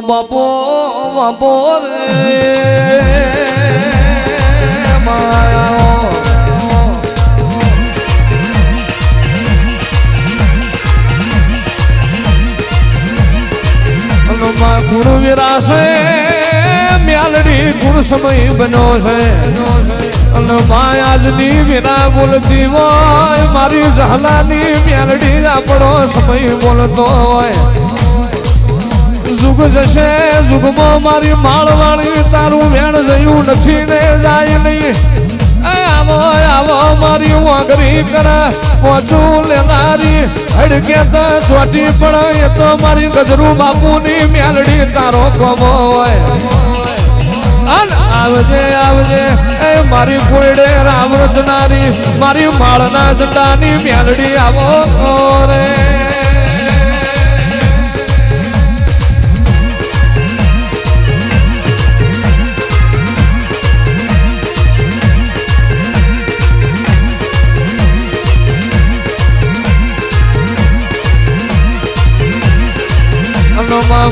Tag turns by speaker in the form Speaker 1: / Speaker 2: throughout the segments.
Speaker 1: બાપો બાપો રે હનુમા ગુરુ વિરાશે મ્યાલડી ગુણ સમય બન્યો છે અને આજની વિના બોલતી હોય મારી ઝહલાની મ્યાલડી આપણો સમય બોલતો હોય જુગ જશે જુગમાં મારી માળવાણી તારું વેણ જયું નથી ને જાય નહીં. આવો આવો, મારી વાંગરી કરા પોચું લેનારી. હડકે તો પણ એ તો મારી ગજરું બાપુની મેલડી, તારો કમો હોય. આવજે આવજે, એ મારી કોયડે રામ રચનારી, મારી માળના જટાની મેલડી આવો રે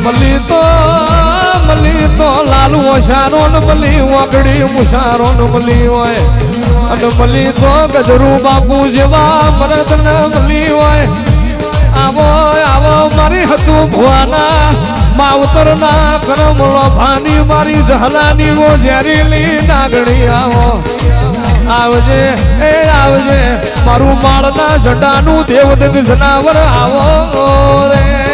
Speaker 1: મલી તો મલી તો લાલુ ઓશારો ને મલી વાગડી મુશારો ને મલી હોય. અને મલી તો ગજરુ બાપુ જેવા મરદ ને મલી હોય. આવો આવો મારી હતું ભુવાના માવતર ના કરમ ભાની મારી જહલાની વો ઝેરીલી નાગણી આવો. આવજે, એ આવજે, મારું માળના ઝંડાનું દેવદગ જનાવર આવો રે.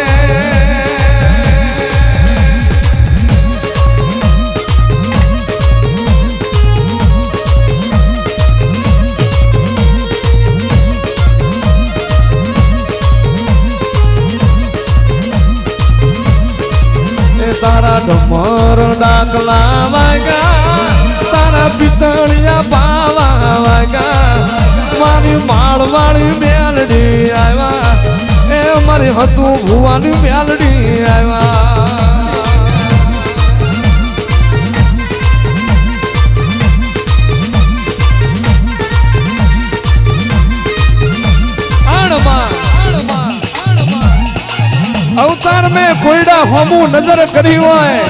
Speaker 1: એ હતું ભુવાની મેલડી આવ્યા. અવતાર મેં કોયડા હોમું નજર કરી હોય.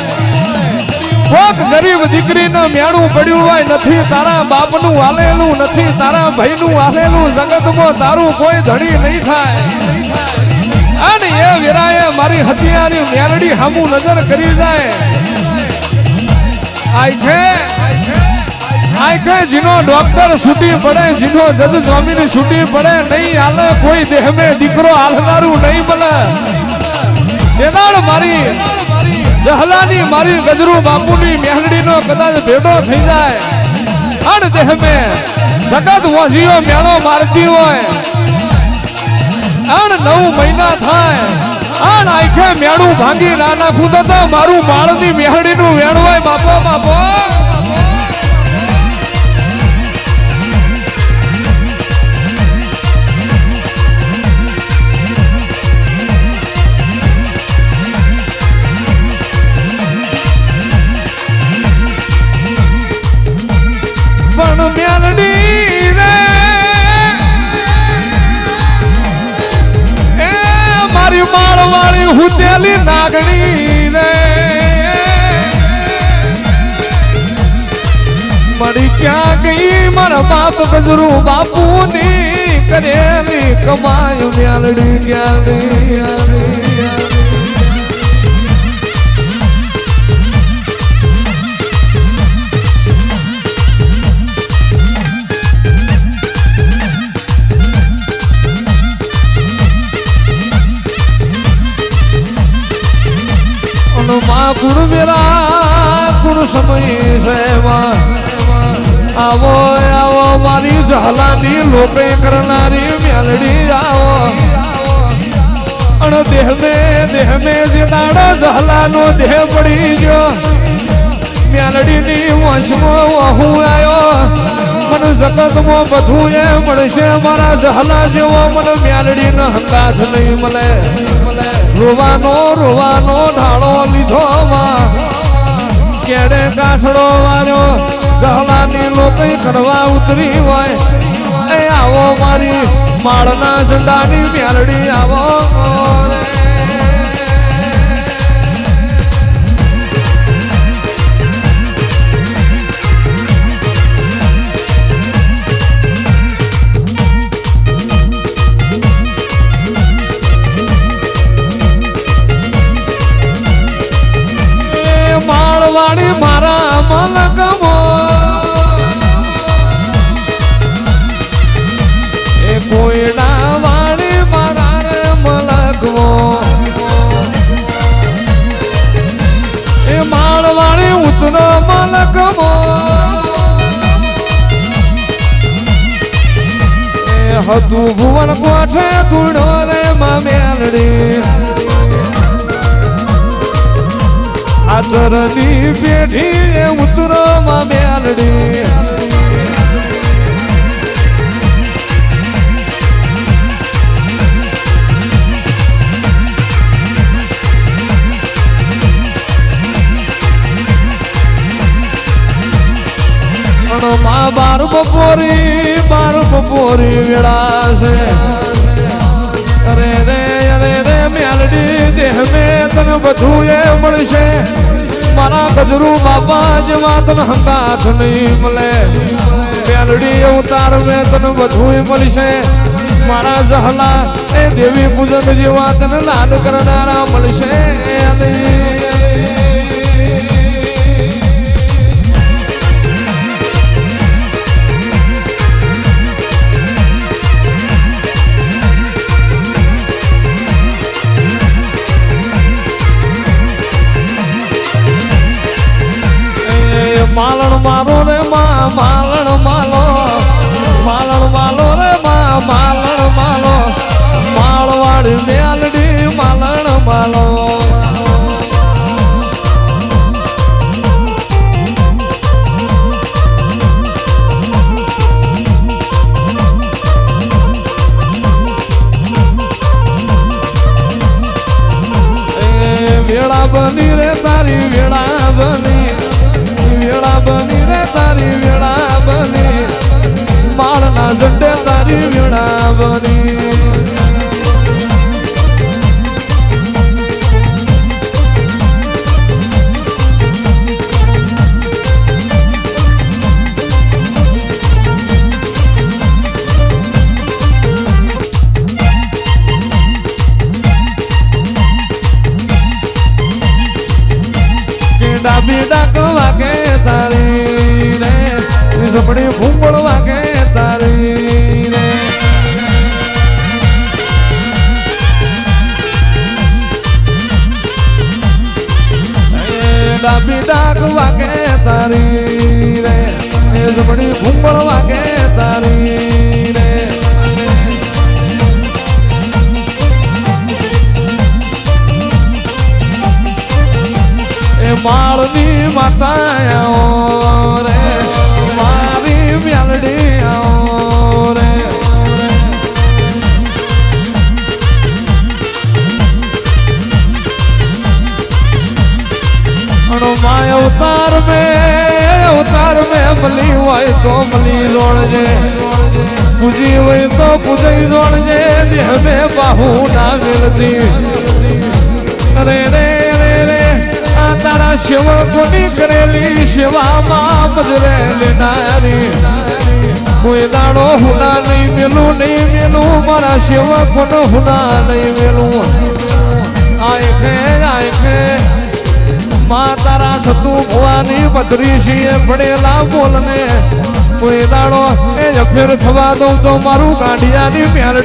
Speaker 1: કોક ગરીબ દીકરીને મેણું પડ્યું હોય, નથી તારા બાપનું હાલેલું, નથી તારા ભાઈનું હાલેલું, જગતમાં તારું કોઈ ધણી નહીં થાય. અને એ વેરાએ મારી હથિયારી મેરડી હામુ નજર કરી જાય. આઈ આખે જીનો ડોક્ટર છૂટી પડે, જીનો જજ સ્વામીની છૂટી પડે, નહીં હાલે, કોઈ દેહ મેં દીકરો હાલનારું નહીં બને. તેનાળ મારી, જહલાની મારી ગજરુ બાપુની મેહડીનો કદાચ ભેટો થઈ જાય. અણ દેહ મેં જગત વાસીઓ મેળો મારતી હોય. અણ નવ મહિના થાય. અણ આખે મેળું ભાંગી ના નાખું તો મારું માળની મેહડીનું વેણ હોય બાપો બાપો નાગણી રે મળી ક્યાં ગઈ મારા બાપ ગજરું બાપુની કરેલી કમાયું મેલડી ક્યાં ગઈ માં ગુરુ મેરા ગુરુ સમય છે આવો આવો, મારી જહલાની લોપે કરનારી મેલડી આવો. અણ દેહ મે દેહ મે જે દાડો જહલાનો દેહ પડી ગયો. મેલડીની વંશમાં હું આવ્યો મને જગતમાં બધું એ મળશે, મારા જહલા જેવો મને મેલડી ન હંગાથ નહીં મળે. રોવાનો રોવાનો ઢાળો લીધો કેડે કાસડો વાર્યો જહલાની લોકો કરવા ઉતરી હોય. એ આવો મારી માળના ઝંડાની મેલડી આવો. એ હતું ભુવન કોઠે કુડો રે મામેલડી આચરની પેઢી ઉતરો અણો માં બાર બપોરી બાર બપોરી વેળા છે. અરે રે અરે રે, મેલડી દેહ મે તને બધું એ મળશે. મારા ગજરું બાપા જેવા તને હંગાથ નહીં મળે. મેલડી અવતાર મેં તને બધું મળશે. મારા જહલા એ દેવી પૂજન જેવા તને લાડ કરનારા મળશે. નહીં. ડાબી ડાક વાગે તારી રે. ઝપડી ફૂંબળ વાગે તારી રે. એ માળની માતા હોય તો મલી જોડજે પૂજી હોય તો પૂજઈ જોડજે દેહ મે બાહુ ના મિલતી અરે રે રે રે, આ તારા સેવકોની કરેલી? સેવામાં પજરે લેનારી કોઈ દાડો હુના નહીં મેલું નહીં મેલું, મારા સેવકોનો હુના નહીં મેલું. આય ખે આય ખે. માં તારા સતુ ભવાની પથરી છીએ પડેલા બોલને. કોઈ દાડો એ જફેર થવા દઉં તો મારું કાંડિયાની મેલડી